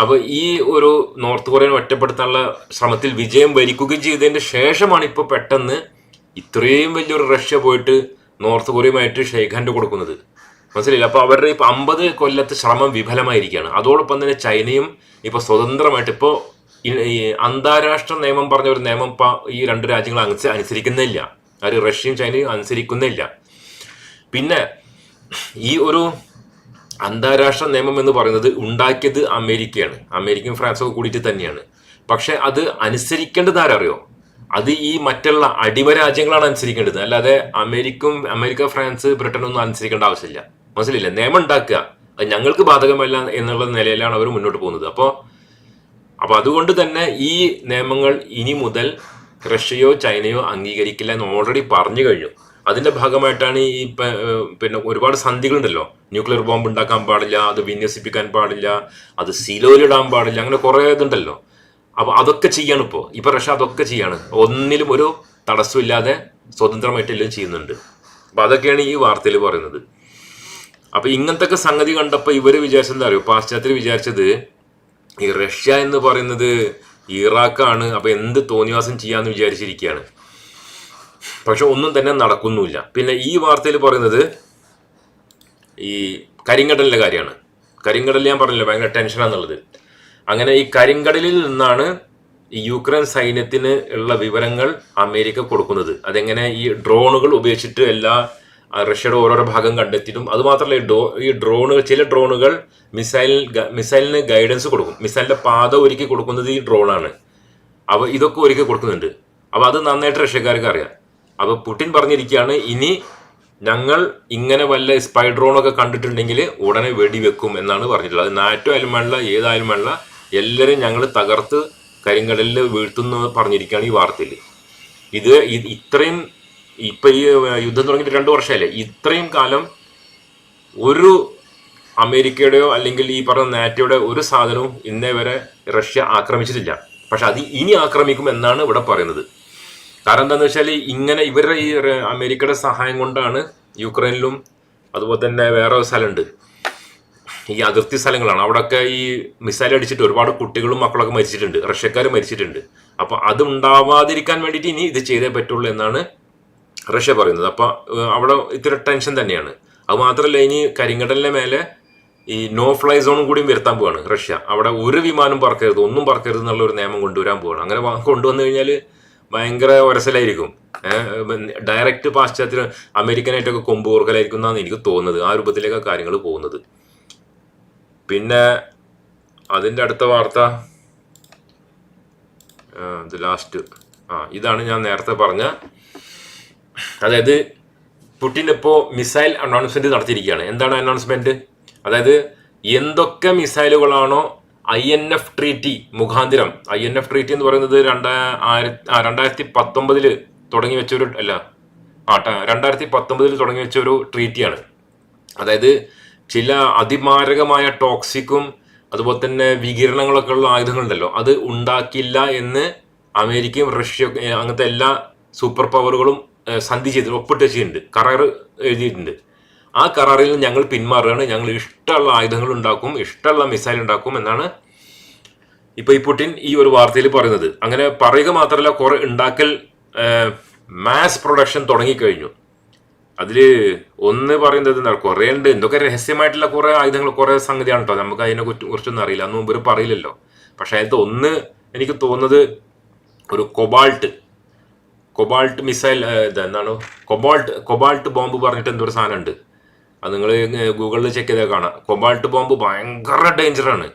അപ്പോൾ ഈ ഒരു നോർത്ത് കൊറിയൻ ഒറ്റപ്പെടുത്താനുള്ള ശ്രമത്തിൽ വിജയം വരിക്കുകയും ചെയ്തതിന് ശേഷമാണ് ഇപ്പോൾ പെട്ടെന്ന് ഇത്രയും വലിയൊരു റഷ്യ പോയിട്ട് നോർത്ത് കൊറിയയുമായിട്ട് ഷെയ്ഖാന്റെ കൊടുക്കുന്നത്. മനസ്സിലായില്ല? അപ്പോൾ അവരുടെ ഇപ്പോൾ അമ്പത് കൊല്ലത്തെ ശ്രമം വിഫലമായിരിക്കുകയാണ്. അതോടൊപ്പം തന്നെ ചൈനയും ഇപ്പോൾ സ്വതന്ത്രമായിട്ട് ഇപ്പോ ഈ- അന്താരാഷ്ട്ര നിയമം പറഞ്ഞ ഒരു നിയമം ഈ രണ്ട് രാജ്യങ്ങൾ അനുസ- അനുസരിക്കുന്നില്ല. അത് റഷ്യയും ചൈനയും അനുസരിക്കുന്നില്ല. പിന്നെ ഈ ഒരു അന്താരാഷ്ട്ര നിയമം എന്ന് പറയുന്നത് ഉണ്ടാക്കിയത് അമേരിക്കയാണ്. അമേരിക്കയും ഫ്രാൻസും കൂടിയിട്ട് തന്നെയാണ്. പക്ഷെ അത് അനുസരിക്കേണ്ടത് ആരറിയോ? അത് ഈ മറ്റുള്ള അടിമ രാജ്യങ്ങളാണ് അനുസരിക്കേണ്ടത്. അല്ലാതെ അമേരിക്കും അമേരിക്ക ഫ്രാൻസ് ബ്രിട്ടൻ ഒന്നും അനുസരിക്കേണ്ട ആവശ്യമില്ല. മനസ്സിലില്ല നിയമം ഉണ്ടാക്കുക. അത് ഞങ്ങൾക്ക് ബാധകമല്ല എന്നുള്ള നിലയിലാണ് അവർ മുന്നോട്ട് പോകുന്നത്. അപ്പോൾ അപ്പൊ അതുകൊണ്ട് തന്നെ ഈ നിയമങ്ങൾ ഇനി മുതൽ റഷ്യയോ ചൈനയോ അംഗീകരിക്കില്ല എന്ന് ഓൾറെഡി പറഞ്ഞു കഴിഞ്ഞു. അതിന്റെ ഭാഗമായിട്ടാണ് ഈ പിന്നെ ഒരുപാട് സന്ധികളുണ്ടല്ലോ. ന്യൂക്ലിയർ ബോംബ് ഉണ്ടാക്കാൻ പാടില്ല അത് വിന്യസിപ്പിക്കാൻ പാടില്ല അത് സിലോയിലിടാൻ പാടില്ല അങ്ങനെ കുറേ ഇതുണ്ടല്ലോ. അപ്പൊ അതൊക്കെ ചെയ്യാണ് ഇപ്പോൾ ഇപ്പൊ റഷ്യ അതൊക്കെ ചെയ്യാണ്. ഒന്നിലും ഒരു തടസ്സമില്ലാതെ സ്വതന്ത്രമായിട്ട് എല്ലാം ചെയ്യുന്നുണ്ട്. അപ്പോൾ അതൊക്കെയാണ് ഈ വാർത്തയിൽ പറയുന്നത്. അപ്പോൾ ഇങ്ങനത്തെ സംഗതി കണ്ടപ്പോൾ ഇവർ വിചാരിച്ചെന്താ അറിയോ? പാശ്ചാത്യർ വിചാരിച്ചത് ഈ റഷ്യ എന്ന് പറയുന്നത് ഇറാഖാണ്. അപ്പൊ എന്ത് തോന്നിവാസം ചെയ്യാന്ന് വിചാരിച്ചിരിക്കുകയാണ് പക്ഷെ ഒന്നും തന്നെ നടക്കുന്നുമില്ല. പിന്നെ ഈ വാർത്തയിൽ പറയുന്നത് ഈ കരിങ്കടലിന്റെ കാര്യമാണ്. കരിങ്കടൽ ഞാൻ പറഞ്ഞില്ല ഭയങ്കര ടെൻഷനാന്നുള്ളത്. അങ്ങനെ ഈ കരിങ്കടലിൽ നിന്നാണ് ഈ യുക്രൈൻ സൈന്യത്തിന് ഉള്ള വിവരങ്ങൾ അമേരിക്ക കൊടുക്കുന്നത്. അതെങ്ങനെ ഈ ഡ്രോണുകൾ ഉപയോഗിച്ചിട്ട് എല്ലാ റഷ്യയുടെ ഓരോരോ ഭാഗം കണ്ടെത്തിയിട്ടും അതുമാത്രമല്ല ഈ ഡോ ഈ ഡ്രോണുകൾ ചില ഡ്രോണുകൾ മിസൈൽ മിസൈലിന് ഗൈഡൻസ് കൊടുക്കും. മിസൈലിന്റെ പാത ഒരുക്കി കൊടുക്കുന്നത് ഈ ഡ്രോണാണ്. അപ്പോൾ ഇതൊക്കെ ഒരുക്കി കൊടുക്കുന്നുണ്ട്. അപ്പോൾ അത് നന്നായിട്ട് റഷ്യക്കാർക്ക് അറിയാം. അപ്പോൾ പുടിൻ പറഞ്ഞിരിക്കുകയാണ് ഇനി ഞങ്ങൾ ഇങ്ങനെ വല്ല സ്പൈ ഡ്രോണൊക്കെ കണ്ടിട്ടുണ്ടെങ്കിൽ ഉടനെ വെടിവെക്കും എന്നാണ് പറഞ്ഞിട്ടുള്ളത്. നാറ്റോ ആയാലും വേണ്ട ഏതായാലും വേണ്ട എല്ലാവരും ഞങ്ങൾ തകർത്ത് കരിങ്കടലിൽ വീഴ്ത്തുന്നു പറഞ്ഞിരിക്കുകയാണ് ഈ വാർത്തയിൽ ഇത് ഇത്രയും ഇപ്പൊ ഈ യുദ്ധം തുടങ്ങിയിട്ട് രണ്ടു വർഷമല്ലേ? ഇത്രയും കാലം ഒരു അമേരിക്കയുടെയോ അല്ലെങ്കിൽ ഈ പറഞ്ഞ നാറ്റോയുടെ ഒരു സാധനവും ഇന്നേ വരെ റഷ്യ ആക്രമിച്ചിട്ടില്ല. പക്ഷെ അത് ഇനി ആക്രമിക്കും എന്നാണ് ഇവിടെ പറയുന്നത്. കാരണം എന്താണെന്ന് വെച്ചാൽ ഇങ്ങനെ ഇവരുടെ ഈ അമേരിക്കയുടെ സഹായം കൊണ്ടാണ് യുക്രൈനിലും അതുപോലെ തന്നെ വേറെ സ്ഥലമുണ്ട്. ഈ അതിർത്തി സ്ഥലങ്ങളാണ്. അവിടെയൊക്കെ ഈ മിസൈൽ അടിച്ചിട്ട് ഒരുപാട് കുട്ടികളും മക്കളൊക്കെ മരിച്ചിട്ടുണ്ട്. റഷ്യക്കാർ മരിച്ചിട്ടുണ്ട്. അപ്പൊ അത് ഉണ്ടാവാതിരിക്കാൻ വേണ്ടിയിട്ട് ഇനി ഇത് ചെയ്തേ പറ്റുള്ളൂ എന്നാണ് റഷ്യ പറയുന്നത്. അപ്പൊ ഏഹ്, അവിടെ ഇത്തിരി ടെൻഷൻ തന്നെയാണ്. അത് മാത്രമല്ല ഇനി കരിങ്കടലിന്റെ മേലെ ഈ നോ ഫ്ലൈ സോണും കൂടിയും വരുത്താൻ പോവാണ് റഷ്യ. അവിടെ ഒരു വിമാനം പറക്കരുത് ഒന്നും പറക്കരുത് എന്നുള്ള ഒരു നിയമം കൊണ്ടുവരാൻ പോവാണ്. അങ്ങനെ കൊണ്ടുവന്നു കഴിഞ്ഞാൽ ഭയങ്കര ഒരസലായിരിക്കും. ഡയറക്റ്റ് പാശ്ചാത്യ അമേരിക്കനായിട്ടൊക്കെ കൊമ്പ് ഓർക്കലായിരിക്കും എന്നാണ് എനിക്ക് തോന്നുന്നത് ആ രൂപത്തിലേക്കാണ് കാര്യങ്ങൾ പോകുന്നത്. പിന്നെ അതിന്റെ അടുത്ത വാർത്ത. ഇത് ലാസ്റ്റ് ആ ഇതാണ് ഞാൻ നേരത്തെ പറഞ്ഞ അതായത് പുടിൻ ഇപ്പോൾ മിസൈൽ അനൗൺസ്മെന്റ് നടത്തിയിരിക്കുകയാണ്. എന്താണ് അനൗൺസ്മെന്റ് അതായത് എന്തൊക്കെ മിസൈലുകളാണോ ഐ എൻ എഫ് ട്രീറ്റി മുഖാന്തിരം ഐ എൻ എഫ് ട്രീറ്റി എന്ന് പറയുന്നത് രണ്ടാ രണ്ടായിരത്തി പത്തൊമ്പതിൽ തുടങ്ങി വെച്ച ഒരു അല്ല ആട്ടാ ട്ട- രണ്ടായിരത്തി പത്തൊമ്പതിൽ തുടങ്ങി വെച്ച ഒരു ട്രീറ്റിയാണ് അതായത് ചില അതിമാരകമായ ടോക്സിക്കും അതുപോലെ തന്നെ വികിരണങ്ങളൊക്കെ ഉള്ള ആയുധങ്ങളുണ്ടല്ലോ അത് ഉണ്ടാക്കില്ല എന്ന് അമേരിക്കയും റഷ്യ ഏഹ് അങ്ങനത്തെ എല്ലാ സൂപ്പർ പവറുകളും സന്ധി ചെയ്ത് ഒപ്പിട്ട് വെച്ചിട്ടുണ്ട് കരാർ എഴുതിയിട്ടുണ്ട്. ആ കരാറിൽ നിന്ന് ഞങ്ങൾ പിന്മാറുകയാണ്. ഞങ്ങൾ ഇഷ്ടമുള്ള ആയുധങ്ങൾ ഉണ്ടാക്കും ഇഷ്ടമുള്ള മിസൈൽ ഉണ്ടാക്കും എന്നാണ് ഇപ്പൊ ഈ പുടിൻ ഈ ഒരു വാർത്തയിൽ പറയുന്നത്. അങ്ങനെ പറയുക മാത്രമല്ല കുറെ ഉണ്ടാക്കൽ മാസ് പ്രൊഡക്ഷൻ തുടങ്ങിക്കഴിഞ്ഞു. അതിൽ ഒന്ന് പറയുന്നത് എന്താ കുറെ ഉണ്ട്. എന്തൊക്കെ രഹസ്യമായിട്ടുള്ള കുറെ ആയുധങ്ങൾ കുറെ സംഗതിയാണ് കേട്ടോ നമുക്ക് അതിനെ കുറിച്ച് കുറിച്ചൊന്നും അറിയില്ല. അന്ന് മുമ്പ് പറയില്ലല്ലോ. പക്ഷെ അതിനകത്ത് ഒന്ന് എനിക്ക് തോന്നുന്നത് ഒരു കൊബാൾട്ട്. കൊബാൾട്ട് മിസൈൽ എന്താണ്? കൊബാൾട്ട് കൊബാൾട്ട് ബോംബ് പറഞ്ഞിട്ട് എന്തോ ഒരു സാധനം ഉണ്ട് അത് നിങ്ങൾ ഗൂഗിളിൽ ചെക്ക് ചെയ്താൽ കാണാം. കൊബാൾട്ട് ബോംബ് ഭയങ്കര ഡേഞ്ചറാണ്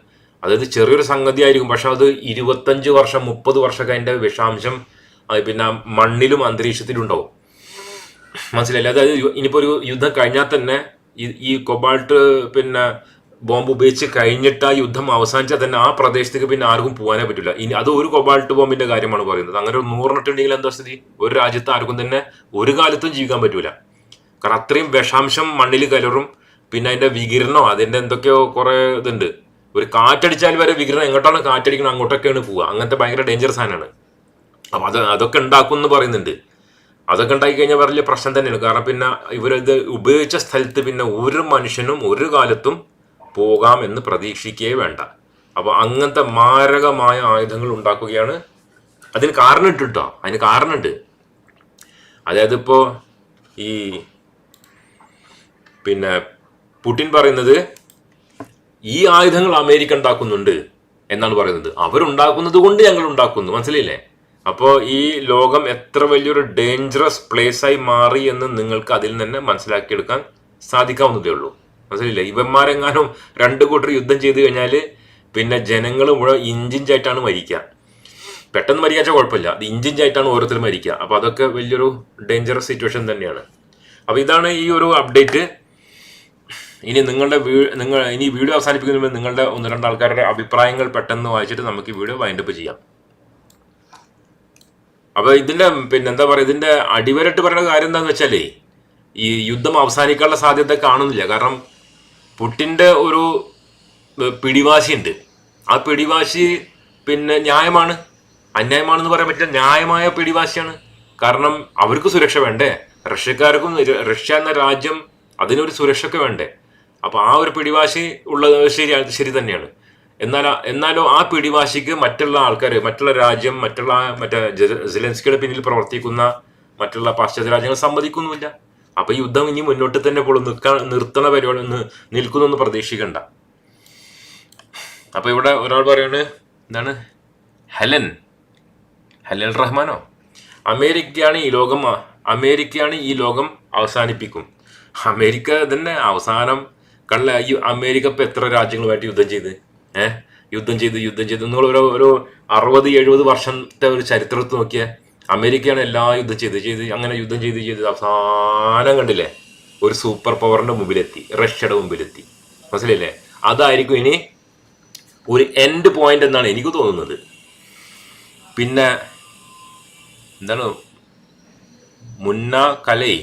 അതായത് ചെറിയൊരു സംഗതി ആയിരിക്കും പക്ഷെ അത് ഇരുപത്തഞ്ച് വർഷം മുപ്പത് വർഷമൊക്കെ അതിന്റെ വിഷാംശം പിന്നെ മണ്ണിലും അന്തരീക്ഷത്തിലും ഉണ്ടാവും. മനസ്സിലായില്ല? അതായത് ഇനിയിപ്പോൾ ഒരു യുദ്ധം കഴിഞ്ഞാൽ തന്നെ ഈ കൊബാൾട്ട് പിന്നെ ബോംബ് ഉപയോഗിച്ച് കഴിഞ്ഞിട്ട് ആ യുദ്ധം അവസാനിച്ചാൽ തന്നെ ആ പ്രദേശത്തേക്ക് പിന്നെ ആർക്കും പോകാനേ പറ്റില്ല ഇനി അത് ഒരു കൊബാൾട്ട് ബോംബിന്റെ കാര്യമാണ് പറയുന്നത്. അങ്ങനെ ഒരു നൂറിനിട്ടുണ്ടെങ്കിൽ എന്താ സ്ഥിതി? ഒരു രാജ്യത്ത് ആർക്കും തന്നെ ഒരു കാലത്തും ജീവിക്കാൻ പറ്റൂല. കാരണം അത്രയും വിഷാംശം മണ്ണിൽ കലറും പിന്നെ അതിന്റെ വികിരണോ അതിന്റെ എന്തൊക്കെയോ കുറെ ഇതുണ്ട്. ഒരു കാറ്റടിച്ചാൽ വരെ വികിരണം എങ്ങോട്ടാണ് കാറ്റടിക്കണം അങ്ങോട്ടൊക്കെയാണ് പോവുക. അങ്ങനത്തെ ഭയങ്കര ഡേഞ്ചർ സാധനമാണ്. അപ്പൊ അത് അതൊക്കെ ഉണ്ടാക്കും എന്ന് പറയുന്നുണ്ട്. അതൊക്കെ ഉണ്ടാക്കി കഴിഞ്ഞാൽ വലിയ പ്രശ്നം തന്നെയാണ്. കാരണം പിന്നെ ഇവരത് ഉപയോഗിച്ച സ്ഥലത്ത് പിന്നെ ഒരു മനുഷ്യനും ഒരു കാലത്തും പോകാം എന്ന് പ്രതീക്ഷിക്കുകയേ വേണ്ട. അപ്പോൾ അങ്ങനത്തെ മാരകമായ ആയുധങ്ങൾ ഉണ്ടാക്കുകയാണ്. അതിന് കാരണം ഉണ്ട് കേട്ടോ അതിന് കാരണമുണ്ട് അതായത് ഇപ്പോ ഈ പിന്നെ പുടിൻ പറയുന്നത് ഈ ആയുധങ്ങൾ അമേരിക്ക ഉണ്ടാക്കുന്നുണ്ട് എന്നാണ് പറയുന്നത്. അവരുണ്ടാക്കുന്നത് കൊണ്ട് ഞങ്ങൾ ഉണ്ടാക്കുന്നു. മനസ്സിലായില്ലേ? അപ്പോൾ ഈ ലോകം എത്ര വലിയൊരു ഡേഞ്ചറസ് പ്ലേസ് ആയി മാറി എന്ന് നിങ്ങൾക്ക് അതിൽ തന്നെ മനസ്സിലാക്കിയെടുക്കാൻ സാധിക്കാവുന്നതേ ഉള്ളൂ. മനസ്സിലില്ല ഇവന്മാരെങ്ങാനും രണ്ട് കൂട്ടർ യുദ്ധം ചെയ്തു കഴിഞ്ഞാൽ പിന്നെ ജനങ്ങൾ മുഴുവൻ ഇഞ്ചിഞ്ചായിട്ടാണ് മരിക്കുക പെട്ടെന്ന് മരിക്കാച്ച കുഴപ്പമില്ല. അത് ഇഞ്ചിഞ്ചായിട്ടാണ് ഓരോരുത്തരും മരിക്കുക അപ്പോൾ അതൊക്കെ വലിയൊരു ഡേഞ്ചറസ് സിറ്റുവേഷൻ തന്നെയാണ്. അപ്പോൾ ഇതാണ് ഈ ഒരു അപ്ഡേറ്റ് ഇനി നിങ്ങളുടെ നിങ്ങൾ ഇനി വീഡിയോ അവസാനിപ്പിക്കുന്നതിന് മുമ്പ് നിങ്ങളുടെ ഒന്ന് രണ്ട് ആൾക്കാരുടെ അഭിപ്രായങ്ങൾ പെട്ടെന്ന് വായിച്ചിട്ട് നമുക്ക് ഈ വീഡിയോ വൈൻഡപ്പ് ചെയ്യാം. അപ്പോൾ ഇതിന്റെ പിന്നെ എന്താ പറയുക ഇതിന്റെ അടിവരട്ട് പറയുന്ന കാര്യം എന്താണെന്ന് വെച്ചാലേ ഈ യുദ്ധം അവസാനിക്കാനുള്ള സാധ്യത കാണുന്നില്ല. കാരണം പുട്ടിന്റെ ഒരു പിടിവാശി പിടിവാശിയുണ്ട്. ആ പിടിവാശി പിന്നെ ന്യായമാണ്. അന്യായമാണെന്ന് പറയാൻ പറ്റില്ല. ന്യായമായ പിടിവാശിയാണ്. കാരണം അവർക്ക് സുരക്ഷ വേണ്ടേ? റഷ്യക്കാർക്കും റഷ്യ എന്ന രാജ്യം അതിനൊരു സുരക്ഷയൊക്കെ വേണ്ടേ? അപ്പോൾ ആ ഒരു പിടിവാശി ഉള്ളത് ശരി ശരി തന്നെയാണ്. എന്നാൽ എന്നാലോ ആ പിടിവാശിക്ക് മറ്റുള്ള ആൾക്കാർ മറ്റുള്ള രാജ്യം മറ്റുള്ള മറ്റേ ജെ- സെലൻസ്കിയുടെ പിന്നിൽ പ്രവർത്തിക്കുന്ന മറ്റുള്ള പാശ്ചാത്യ രാജ്യങ്ങൾ സമ്മതിക്കുന്നുമില്ല. അപ്പൊ യുദ്ധം ഇനി മുന്നോട്ട് തന്നെ പോലും നിൽക്കാൻ നിർത്തണ പരിപാടി ഒന്ന് നിൽക്കുന്നൊന്ന് പ്രതീക്ഷിക്കണ്ട. അപ്പൊ ഇവിടെ ഒരാൾ പറയാണ് എന്താണ്? ഹെലൻ. ഹലൽ റഹ്മാനോ? അമേരിക്കയാണ് ഈ ലോകം അമേരിക്കയാണ് ഈ ലോകം അവസാനിപ്പിക്കും. അമേരിക്ക തന്നെ അവസാനം കള്ള ഈ അമേരിക്ക ഇപ്പൊ എത്ര രാജ്യങ്ങളുമായിട്ട് യുദ്ധം ചെയ്ത് ഏഹ് യുദ്ധം ചെയ്ത് യുദ്ധം ചെയ്ത് നിങ്ങൾ ഒരു ഒരു അറുപത് എഴുപത് വർഷത്തെ ഒരു ചരിത്രത്തിൽ നോക്കിയാൽ അമേരിക്കയാണ് എല്ലാ യുദ്ധം ചെയ്ത് ചെയ്ത് അങ്ങനെ യുദ്ധം ചെയ്ത് ചെയ്ത് അവസാനം കണ്ടില്ലേ? ഒരു സൂപ്പർ പവറിന്റെ മുമ്പിലെത്തി. റഷ്യയുടെ മുമ്പിലെത്തി. മനസ്സിലല്ലേ അതായിരിക്കും ഇനി ഒരു എൻഡ് പോയിന്റ് എന്നാണ് എനിക്ക് തോന്നുന്നത്. പിന്നെ എന്താണ്? മുന്ന കലൈ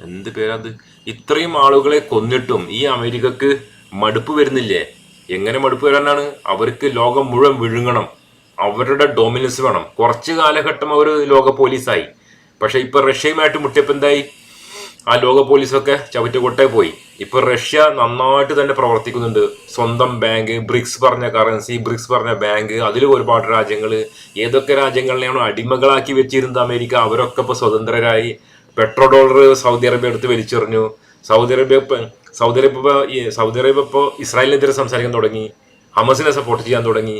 എന്ത് പേരത്? ഇത്രയും ആളുകളെ കൊന്നിട്ടും ഈ അമേരിക്കക്ക് മടുപ്പ് വരുന്നില്ലേ? എങ്ങനെ മടുപ്പ് വരാനാണ്? അവർക്ക് ലോകം മുഴുവൻ വിഴുങ്ങണം. അവരുടെ ഡൊമിനൻസ് വേണം. കുറച്ച് കാലഘട്ടം അവർ ലോക പോലീസായി. പക്ഷെ ഇപ്പൊ റഷ്യയുമായിട്ട് മുട്ടിയപ്പോൾ എന്തായി? ആ ലോക പോലീസൊക്കെ ചവിറ്റുകൊട്ടേ പോയി. ഇപ്പൊ റഷ്യ നന്നായിട്ട് തന്നെ പ്രവർത്തിക്കുന്നുണ്ട്. സ്വന്തം ബാങ്ക് ബ്രിക്സ് പറഞ്ഞ കറൻസി ബ്രിക്സ് പറഞ്ഞ ബാങ്ക് അതിൽ ഒരുപാട് രാജ്യങ്ങൾ ഏതൊക്കെ രാജ്യങ്ങളിലെയാണോ അടിമകളാക്കി വെച്ചിരുന്നത് അമേരിക്ക അവരൊക്കെ ഇപ്പൊ സ്വതന്ത്രരായി. പെട്രോ ഡോളർ സൗദി അറേബ്യ എടുത്ത് വലിച്ചെറിഞ്ഞു. Saudi Arabia Saudi Arabia Saudi Arabia ഇപ്പോൾ ഇസ്രായേലിനെതിരെ സംസാരിക്കാൻ തുടങ്ങി. ഹമസിനെ സപ്പോർട്ട് ചെയ്യാൻ തുടങ്ങി.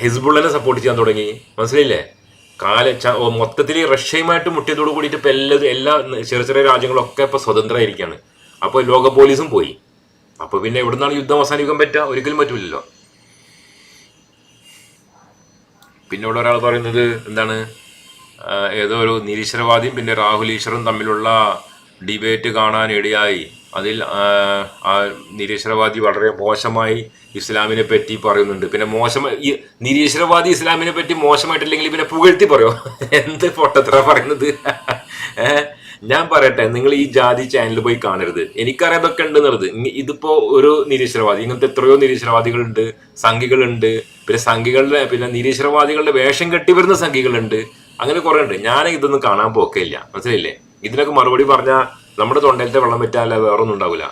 ഹിസ്ബുള്ളിനെ സപ്പോർട്ട് ചെയ്യാൻ തുടങ്ങി. മനസ്സിലായില്ലേ? കാല മൊത്തത്തിൽ റഷ്യയുമായിട്ട് മുട്ടിയതോട് കൂടിയിട്ട് ഇപ്പം എല്ലാ എല്ലാ ചെറിയ ചെറിയ രാജ്യങ്ങളൊക്കെ ഇപ്പോൾ സ്വതന്ത്രമായിരിക്കുകയാണ് അപ്പോൾ ലോക പോലീസും പോയി. അപ്പോൾ പിന്നെ എവിടുന്നാണ് യുദ്ധം അവസാനിക്കാൻ പറ്റുക? ഒരിക്കലും പറ്റില്ലല്ലോ പിന്നെ ഇവിടെ ഒരാൾ പറയുന്നത് എന്താണ്? ഏതോ ഒരു നിരീശ്വരവാദിയും പിന്നെ രാഹുൽ ഈശ്വറും തമ്മിലുള്ള ഡിബേറ്റ് കാണാൻ ഇടയായി. അതിൽ ആ, നിരീശ്വരവാദി വളരെ മോശമായി ഇസ്ലാമിനെ പറ്റി പറയുന്നുണ്ട്. പിന്നെ മോശം ഈ നിരീശ്വരവാദി ഇസ്ലാമിനെ പറ്റി മോശമായിട്ടില്ലെങ്കിൽ പിന്നെ പുകഴ്ത്തി പറയോ? എന്ത് പൊട്ടത്ര പറയുന്നത്? ഞാൻ പറയട്ടെ നിങ്ങൾ ഈ ജാതി ചാനൽ പോയി കാണരുത്. എനിക്കറിയാതൊക്കെ ഉണ്ട് എന്നുള്ളത് ഇതിപ്പോ ഒരു നിരീശ്വരവാദി ഇങ്ങനത്തെ എത്രയോ നിരീശ്വരവാദികളുണ്ട് സംഘികളുണ്ട്. പിന്നെ സംഘികളുടെ പിന്നെ നിരീശ്വരവാദികളുടെ വേഷം കെട്ടി വരുന്ന സംഘികളുണ്ട്. അങ്ങനെ കുറെ ഉണ്ട്. ഞാൻ ഇതൊന്നും കാണാൻ പോക്കില്ല മനസ്സിലായില്ലേ? ഇതിനൊക്കെ മറുപടി പറഞ്ഞാൽ നമ്മുടെ തൊണ്ടയിലത്തെ വെള്ളം പറ്റാല്ല വേറെ ഒന്നും ഉണ്ടാവില്ല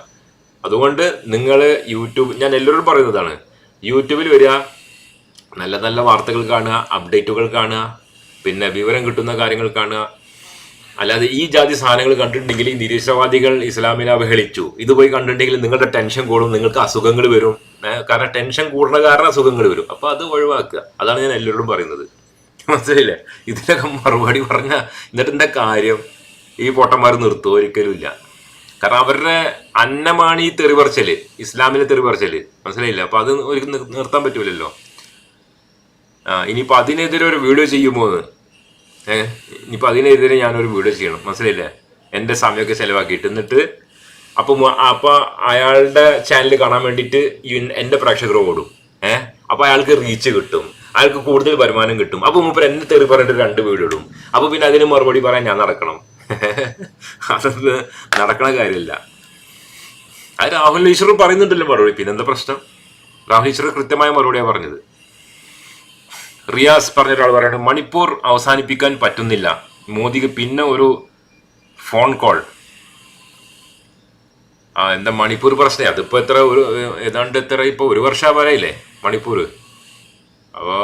അതുകൊണ്ട് നിങ്ങൾ യൂട്യൂബ് ഞാൻ എല്ലാവരോടും പറയുന്നതാണ് യൂട്യൂബിൽ വരിക നല്ല നല്ല വാർത്തകൾ കാണുക അപ്ഡേറ്റുകൾ കാണുക പിന്നെ വിവരം കിട്ടുന്ന കാര്യങ്ങൾ കാണുക. അല്ലാതെ ഈ ജാതി സാധനങ്ങൾ കണ്ടിട്ടുണ്ടെങ്കിൽ ഈ നിരീക്ഷവാദികൾ ഇസ്ലാമിനെ അവഹേളിച്ചു. ഇത് പോയി കണ്ടിട്ടുണ്ടെങ്കിൽ നിങ്ങളുടെ ടെൻഷൻ കൂടും നിങ്ങൾക്ക് അസുഖങ്ങൾ വരും. കാരണം ടെൻഷൻ കൂടുന്ന കാരണം അസുഖങ്ങൾ വരും. അപ്പോൾ അത് ഒഴിവാക്കുക. അതാണ് ഞാൻ എല്ലാവരോടും പറയുന്നത്. മനസ്സിലായില്ലേ? ഇതിനൊക്കെ മറുപടി പറഞ്ഞ എന്നിട്ട് എന്താ കാര്യം? ഈ പൊട്ടന്മാർ നിർത്തുക ഒരിക്കലും ഇല്ല. കാരണം അവരുടെ അന്നമാണ് ഈ തെറിപറച്ചൽ. ഇസ്ലാമിലെ തെറിപറച്ചൽ. മനസ്സിലായില്ല? അപ്പൊ അത് നിർ- നിർത്താൻ പറ്റൂലല്ലോ. ആ ഇനിയിപ്പോ അതിനെതിരെ ഒരു വീഡിയോ ചെയ്യുമോ എന്ന്? ഏഹ് ഇനിയിപ്പോ അതിനെതിരെ ഞാനൊരു വീഡിയോ ചെയ്യണം. മനസ്സിലായില്ലേ? എന്റെ സമയമൊക്കെ ചെലവാക്കിയിട്ട്. എന്നിട്ട് അപ്പൊ അപ്പൊ അയാളുടെ ചാനൽ കാണാൻ വേണ്ടിയിട്ട് എന്റെ പ്രേക്ഷകർ ഓടും. ഏഹ് അപ്പൊ അയാൾക്ക് റീച്ച് കിട്ടും. അയാൾക്ക് കൂടുതൽ വരുമാനം കിട്ടും. അപ്പൊ മൂപ്പർ എന്നെ തെറി പറഞ്ഞിട്ട് രണ്ട് വീഡിയോ ഇടും. അപ്പൊ പിന്നെ അതിന് മറുപടി പറയാൻ ഞാൻ നടക്കണം. അതൊന്ന് നടക്കണ കാര്യമില്ല. അത് രാഹുൽ ഈശ്വർ പറയുന്നുണ്ടല്ലോ മറുപടി. പിന്നെന്താ പ്രശ്നം? രാഹുൽ ഈശ്വർ കൃത്യമായ മറുപടിയാണ് പറഞ്ഞത്. റിയാസ് പറഞ്ഞ ഒരാൾ പറയുന്നത് മണിപ്പൂർ അവസാനിപ്പിക്കാൻ പറ്റുന്നില്ല. മോദിക്ക് പിന്നെ ഒരു ഫോൺ കോൾ. ആ എന്താ മണിപ്പൂർ പ്രശ്നം? അതിപ്പോ എത്ര ഒരു ഏതാണ്ട് എത്ര ഇപ്പൊ ഒരു വർഷം വരെയില്ലേ മണിപ്പൂർ? അപ്പോൾ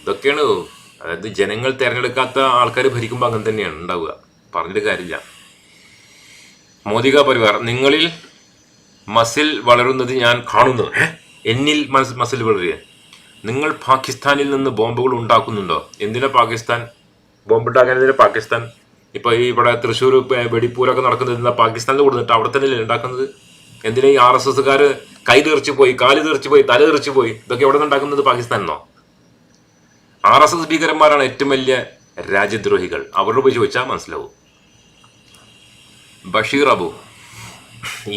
ഇതൊക്കെയാണ് അതായത് ജനങ്ങൾ തിരഞ്ഞെടുക്കാത്ത ആൾക്കാർ ഭരിക്കുമ്പോൾ അങ്ങനെ തന്നെയാണ് ഉണ്ടാവുക. പറഞ്ഞിട്ട് കാര്യമില്ല. മോദിക പരിവാർ നിങ്ങളിൽ മസിൽ വളരുന്നത് ഞാൻ കാണുന്നു. എന്നിൽ മസ് മസിൽ വളരുക. നിങ്ങൾ പാകിസ്ഥാനിൽ നിന്ന് ബോംബുകൾ ഉണ്ടാക്കുന്നുണ്ടോ? എന്തിനാ പാകിസ്ഥാൻ ബോംബ് ഉണ്ടാക്കാൻ എന്തിനാ പാകിസ്ഥാൻ? ഇപ്പൊ ഈ ഇവിടെ തൃശ്ശൂർ വെടിപ്പൂരൊക്കെ നടക്കുന്നത് എന്താ പാകിസ്ഥാനിൽ കൊടുത്തിട്ട് അവിടെ തന്നെ ഉണ്ടാക്കുന്നത്? എന്തിനാ ഈ ആർ എസ് എസ്സുകാർ കൈ തീർച്ചു പോയി കാൽ തീർച്ചു പോയി തല തീർച്ചു പോയി? ഇതൊക്കെ എവിടെ നിന്നുണ്ടാക്കുന്നത് പാകിസ്ഥാനെന്നോ? ആർ എസ് എസ് ഭീകരന്മാരാണ് ഏറ്റവും വലിയ രാജ്യദ്രോഹികൾ. അവരോട് പോയി ചോദിച്ചാൽ മനസ്സിലാവും. ബഷീർ അബു.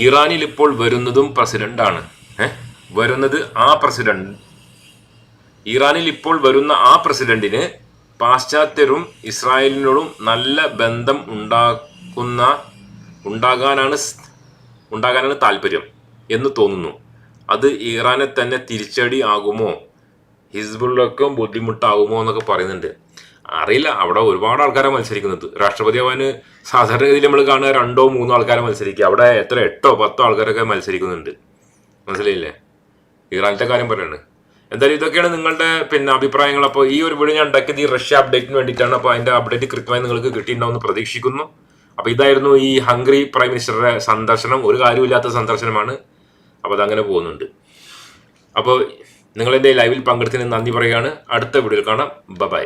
ഇറാനിൽ ഇപ്പോൾ വരുന്നതും പ്രസിഡന്റാണ്. ഏഹ് വരുന്നത് ആ പ്രസിഡന്റ്. ഇറാനിൽ ഇപ്പോൾ വരുന്ന ആ പ്രസിഡന്റിന് പാശ്ചാത്യരും ഇസ്രായേലിനോടും നല്ല ബന്ധം ഉണ്ടാക്കുന്ന ഉണ്ടാകാനാണ് ഉണ്ടാകാനാണ് താല്പര്യം എന്ന് തോന്നുന്നു. അത് ഇറാനെ തന്നെ തിരിച്ചടി ആകുമോ? ഹിസ്ബുള്ളക്കും ബുദ്ധിമുട്ടാകുമോ എന്നൊക്കെ പറയുന്നുണ്ട്. അറിയില്ല. അവിടെ ഒരുപാട് ആൾക്കാരെ മത്സരിക്കുന്നത് രാഷ്ട്രപതി ഭവന് സാധാരണഗതിയിൽ നമ്മൾ കാണുക രണ്ടോ മൂന്നോ ആൾക്കാരെ മത്സരിക്കുക. അവിടെ എത്ര എട്ടോ പത്തോ ആൾക്കാരൊക്കെ മത്സരിക്കുന്നുണ്ട്. മനസ്സിലായില്ലേ? ഇറാനത്തെ കാര്യം പറയാണ്. എന്തായാലും ഇതൊക്കെയാണ് നിങ്ങളുടെ പിന്നെ അഭിപ്രായങ്ങൾ. അപ്പോൾ ഈ ഒരു വീഡിയോ ഞാൻ ഉണ്ടാക്കിയത് ഈ റഷ്യ അപ്ഡേറ്റിന് വേണ്ടിയിട്ടാണ്. അപ്പോൾ അതിന്റെ അപ്ഡേറ്റ് കൃത്യമായി നിങ്ങൾക്ക് കിട്ടിയിട്ടുണ്ടാവുമെന്ന് പ്രതീക്ഷിക്കുന്നു. അപ്പോൾ ഇതായിരുന്നു ഈ ഹംഗറി പ്രൈം മിനിസ്റ്ററുടെ സന്ദർശനം. ഒരു കാര്യമില്ലാത്ത സന്ദർശനമാണ്. അപ്പോൾ അതങ്ങനെ പോകുന്നുണ്ട്. അപ്പോൾ നിങ്ങളെന്റെ ലൈവിൽ പങ്കെടുത്തതിന് നന്ദി പറയുകയാണ്. അടുത്ത വീഡിയോയിൽ കാണാം. ബൈ